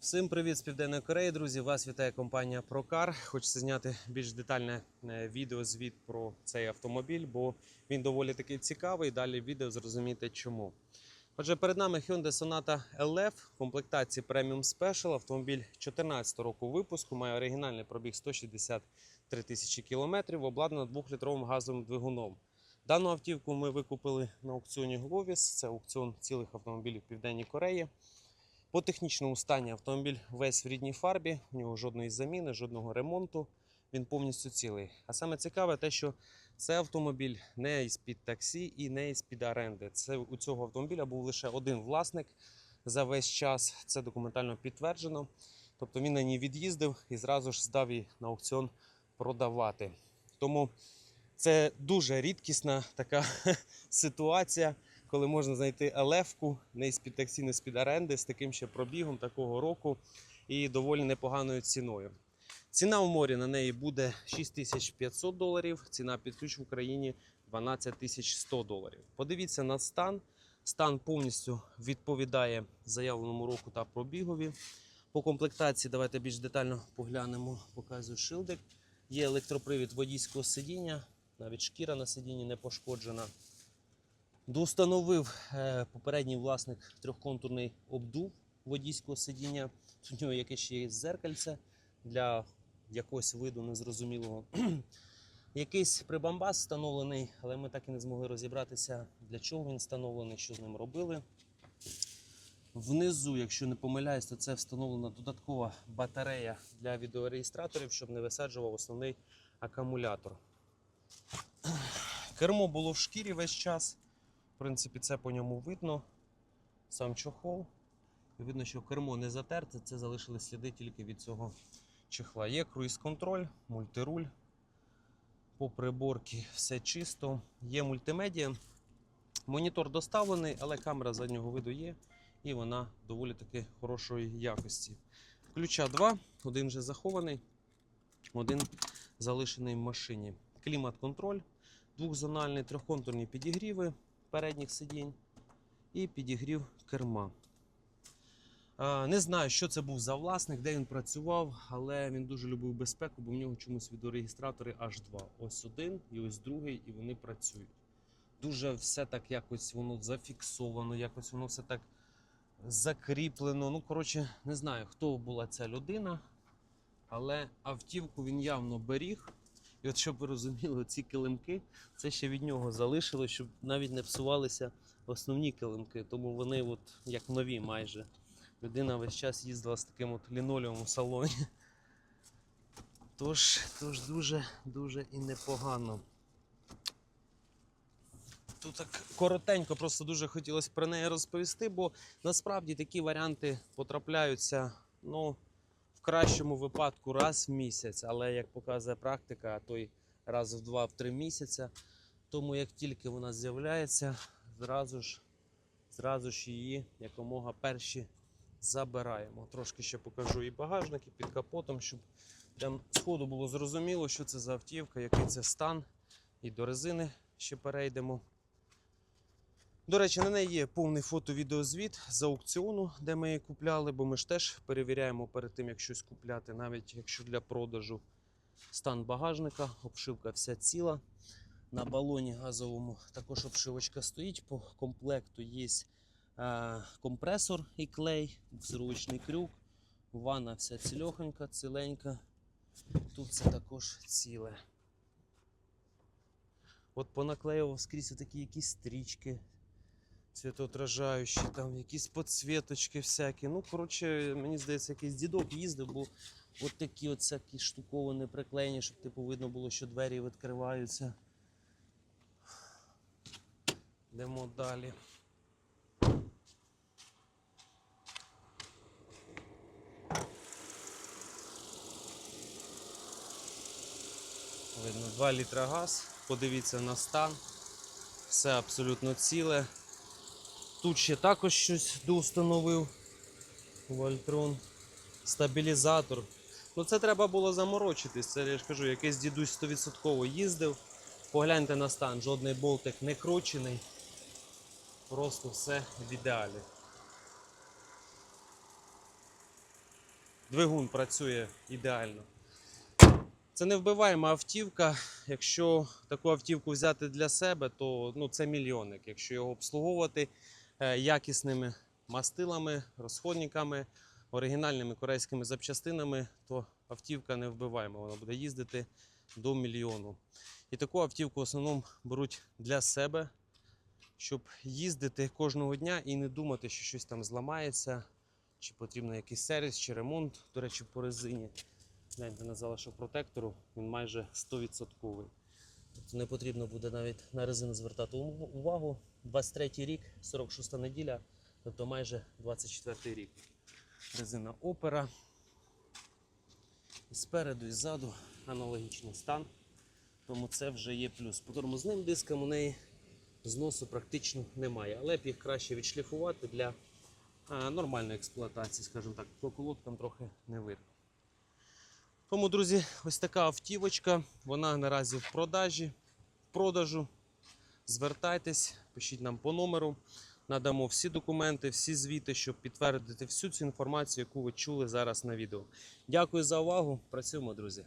Всім привіт з Південної Кореї, друзі! Вас вітає компанія Procar. Хочеться зняти більш детальне е, відео звіт про цей автомобіль, бо він доволі таки цікавий. Далі відео зрозумієте чому. Отже, перед нами Hyundai Sonata LF в комплектації Premium Special. Автомобіль 2014 року випуску, має оригінальний пробіг 163 тисячі кілометрів, обладнана 2-літровим газовим двигуном. Дану автівку ми викупили на аукціоні Glovis. Це аукціон цілих автомобілів Південній Кореї. По технічному стані автомобіль весь в рідній фарбі, у нього жодної заміни, жодного ремонту. Він повністю цілий. А саме цікаве те, що це автомобіль не із під таксі і не із під оренди. Це у цього автомобіля був лише один власник за весь час. Це документально підтверджено. Тобто він на ній від'їздив і зразу ж здав її на аукціон продавати. Тому це дуже рідкісна така ситуація коли можна знайти елевку не з-під таксі, не з-під оренди, з таким ще пробігом такого року і доволі непоганою ціною. Ціна у морі на неї буде 6500 доларів, ціна під ключ в Україні 12100 доларів. Подивіться на стан. Стан повністю відповідає заявленому року та пробігові. По комплектації давайте більш детально поглянемо, показую шилдик. Є електропривід водійського сидіння, навіть шкіра на сидінні не пошкоджена. Доустановив е, попередній власник трьохконтурний обдув водійського сидіння. У нього якесь ще є зеркальце для якогось виду незрозумілого. Якийсь прибамбас встановлений, але ми так і не змогли розібратися, для чого він встановлений, що з ним робили. Внизу, якщо не помиляюсь, то це встановлена додаткова батарея для відеореєстраторів, щоб не висаджував основний акумулятор. Кермо було в шкірі весь час. Принципі, це по ньому видно. Сам чохол. І видно, що кермо не затерте, це залишили сліди тільки від цього чехла. Є круїз-контроль, мультируль. По приборці все чисто. Є мультимедіа. Монітор доставлений, але камера заднього виду є. І вона доволі таки хорошої якості. Ключа два, один вже захований, один залишений в машині. Клімат-контроль, двохзональний, трьохконтурні підігріви передніх сидінь і підігрів керма. Не знаю, що це був за власник, де він працював, але він дуже любив безпеку, бо в нього чомусь відеореєстратори аж два. Ось один і ось другий, і вони працюють. Дуже все так якось воно зафіксовано, якось воно все так закріплено. Ну, коротше, не знаю, хто була ця людина, але автівку він явно беріг. І от щоб ви розуміли, ці килимки це ще від нього залишилось, щоб навіть не псувалися основні килимки, тому вони от як нові майже. Людина весь час їздила з таким от лінолеумом у салоні. Тож, тож дуже, дуже і непогано. Тут так коротенько, просто дуже хотілося про неї розповісти, бо насправді такі варіанти потрапляються, ну, в кращому випадку раз в місяць, але як показує практика, а то й раз в два-три місяця. Тому як тільки вона з'являється, зразу ж, зразу ж її якомога перші забираємо. Трошки ще покажу і багажник, і під капотом, щоб прям сходу було зрозуміло, що це за автівка, який це стан. І до резини ще перейдемо. До речі, на неї є повний фото-відеозвіт з аукціону, де ми її купляли, бо ми ж теж перевіряємо перед тим, як щось купляти, навіть якщо для продажу стан багажника, обшивка вся ціла. На балоні газовому також обшивочка стоїть. По комплекту є е, компресор і клей, буксировочний крюк, ванна вся цільохонька, ціленька. Тут це також ціле. От понаклеював скрізь такі якісь стрічки цвітоотражаючі, там якісь подсвіточки всякі. Ну, коротше, мені здається, якийсь дідок їздив, бо от такі от всякі штуковини приклеєні, щоб типу видно було, що двері відкриваються. Йдемо далі. Видно, 2 літра газ. Подивіться на стан. Все абсолютно ціле. Тут ще також щось доустановив. Вольтрон. Стабілізатор. Ну це треба було заморочитись. Це я ж кажу, якийсь дідусь 100% їздив. Погляньте на стан, жодний болтик не кручений. Просто все в ідеалі. Двигун працює ідеально. Це не вбиваєма автівка. Якщо таку автівку взяти для себе, то ну, це мільйонник. Якщо його обслуговувати якісними мастилами, розходниками, оригінальними корейськими запчастинами, то автівка не вбиваєма. Вона буде їздити до мільйону. І таку автівку в основному беруть для себе, щоб їздити кожного дня і не думати, що щось там зламається, чи потрібно якийсь сервіс, чи ремонт, до речі, по резині. Гляньте на залишок протектору, він майже 100%. Тобто не потрібно буде навіть на резину звертати увагу. 23 рік, 46 неділя, тобто майже 24 рік. Резина опера. І спереду, і ззаду аналогічний стан. Тому це вже є плюс. По тормозним дискам у неї зносу практично немає, але б їх краще відшліфувати для нормальної експлуатації, скажімо так, по колодкам трохи не видно. Тому, друзі, ось така автівочка. Вона наразі в продажі, в продажу. Звертайтесь, пишіть нам по номеру. Надамо всі документи, всі звіти, щоб підтвердити всю цю інформацію, яку ви чули зараз на відео. Дякую за увагу. Працюємо, друзі.